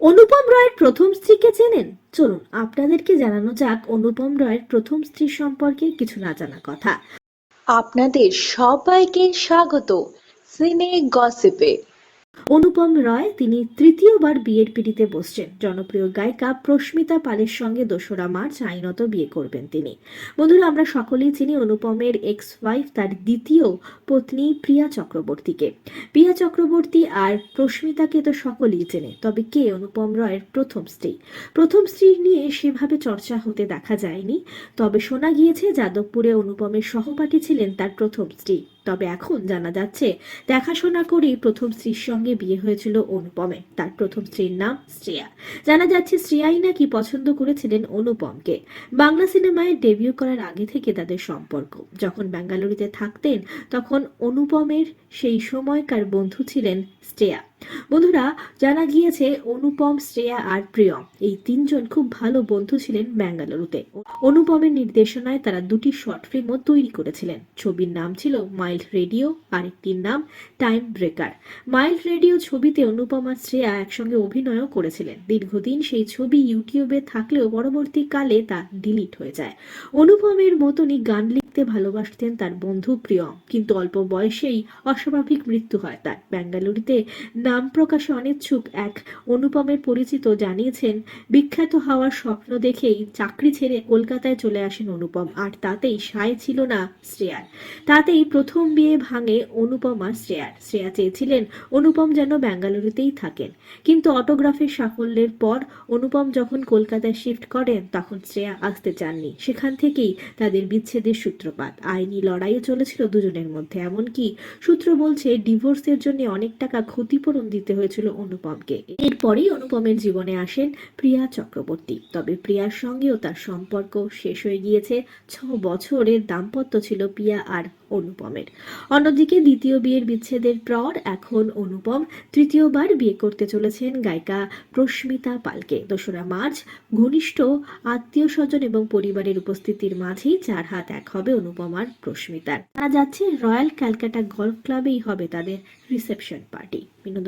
অনুপম রয়ের প্রথম স্ত্রীকে চেনেন? চলুন, আপনাদেরকে জানানো যাক অনুপম রয়ের প্রথম স্ত্রী সম্পর্কে কিছু না জানা কথা। আপনাদের সবাইকে স্বাগত। সিনে গসিপে। অনুপম রায় তিনি তৃতীয়বার বিয়ের পিড়িতে বসছেন। জনপ্রিয় গায়িকা প্রস্মিতা পালের সঙ্গে দোসরা মার্চ আইনত বিয়ে করবেন তিনি। বন্ধুরা, আমরা সকলেই চিনি অনুপমের এক্স ওয়াইফ তার দ্বিতীয় পত্নী প্রিয়া চক্রবর্তীকে। প্রিয়া চক্রবর্তী আর প্রস্মিতাকে তো সকলেই চেনে, তবে কে অনুপম রয়ের প্রথম স্ত্রী? প্রথম স্ত্রী নিয়ে সেভাবে চর্চা হতে দেখা যায়নি, তবে শোনা গিয়েছে, যাদবপুরে অনুপমের সহপাঠী ছিলেন তার প্রথম স্ত্রী। তবে এখন জানা যাচ্ছে, দেখাশোনা করেই প্রথম স্ত্রীর সঙ্গে বিয়ে হয়েছিল অনুপমে। তার প্রথম স্ত্রীর নাম শ্রেয়া। জানা যাচ্ছে শ্রেয়াই নাকি পছন্দ করেছিলেন অনুপমকে। বাংলা সিনেমায় ডেবিউ করার আগে থেকে তাদের সম্পর্ক। যখন বেঙ্গালুরুতে থাকতেন, তখন অনুপমের সেই সময়কার বন্ধু ছিলেন শ্রেয়া। বন্ধুরা, জানা গিয়েছে অনুপম, শ্রেয়া আর প্রিয়ম। এই তিনজন খুব ভালো বন্ধু ছিলেন বেঙ্গালুরুতে অনুপমের নির্দেশনায় তারা দুটি শর্ট ফিল্মও তৈরি করেছিলেন। ছবির নাম ছিল মাইল্ড রেডিও, আরেকটির নাম টাইম ব্রেকার। মাইল্ড রেডিও ছবিতে অনুপম আর শ্রেয়া একসঙ্গে অভিনয়ও করেছিলেন। দীর্ঘদিন সেই ছবি ইউটিউবে থাকলেও পরবর্তীকালে তা ডিলিট হয়ে যায়। অনুপমের মতনই গান লিখতে ভালোবাসতেন তার বন্ধু প্রিয়ম। কিন্তু অল্প বয়সেই অস্বাভাবিক মৃত্যু হয় তার। বেঙ্গালুরুতে নাম প্রকাশে অনিচ্ছুক এক অনুপমের পরিচিত জানিয়েছেন, বিখ্যাত হওয়ার স্বপ্ন দেখেই চাকরি ছেড়ে কলকাতায় চলে আসেন অনুপম। আর তাতেই সায় ছিল না শ্রেয়ার। তাতেই প্রথম বিয়ে ভাঙে অনুপম আর শ্রেয়ার। শ্রেয়া চেয়েছিলেন অনুপম যেন ব্যাঙ্গালুরুতেই থাকেন। কিন্তু অটোগ্রাফের সাফল্যের পর অনুপম যখন কলকাতায় শিফট করেন, তখন শ্রেয়া আসতে চাননি। সেখান থেকেই তাদের বিচ্ছেদের সূত্রপাত। আইনি লড়াইও চলেছিল দুজনের মধ্যে। এমনকি সূত্র বলছে, ডিভোর্সের জন্য অনেক টাকা ক্ষতিপূরণ দিতে হয়েছিল অনুপমকে। এরপরেই অনুপমের জীবনে আসেন প্রিয়া চক্রবর্তী। তবে প্রিয়ার সঙ্গেও তার সম্পর্ক শেষ হয়ে গিয়েছে। ছ বছরের দাম্পত্য ছিল প্রিয়া আর অনুপমের। অন্যদিকে দ্বিতীয় বিয়ের বিচ্ছেদের পর এখন অনুপম তৃতীয়বার বিয়ে করতে চলেছেন গায়িকা প্রস্মিতা পালকে। দোসরা মার্চ ঘনিষ্ঠ আত্মীয় স্বজন এবং পরিবারের উপস্থিতির মাঝেই চার হাত এক হবে অনুপম আর প্রস্মিতার। তারা যাচ্ছে রয়্যাল ক্যালকাটা গলফ ক্লাবেই হবে তাদের রিসেপশন পার্টি।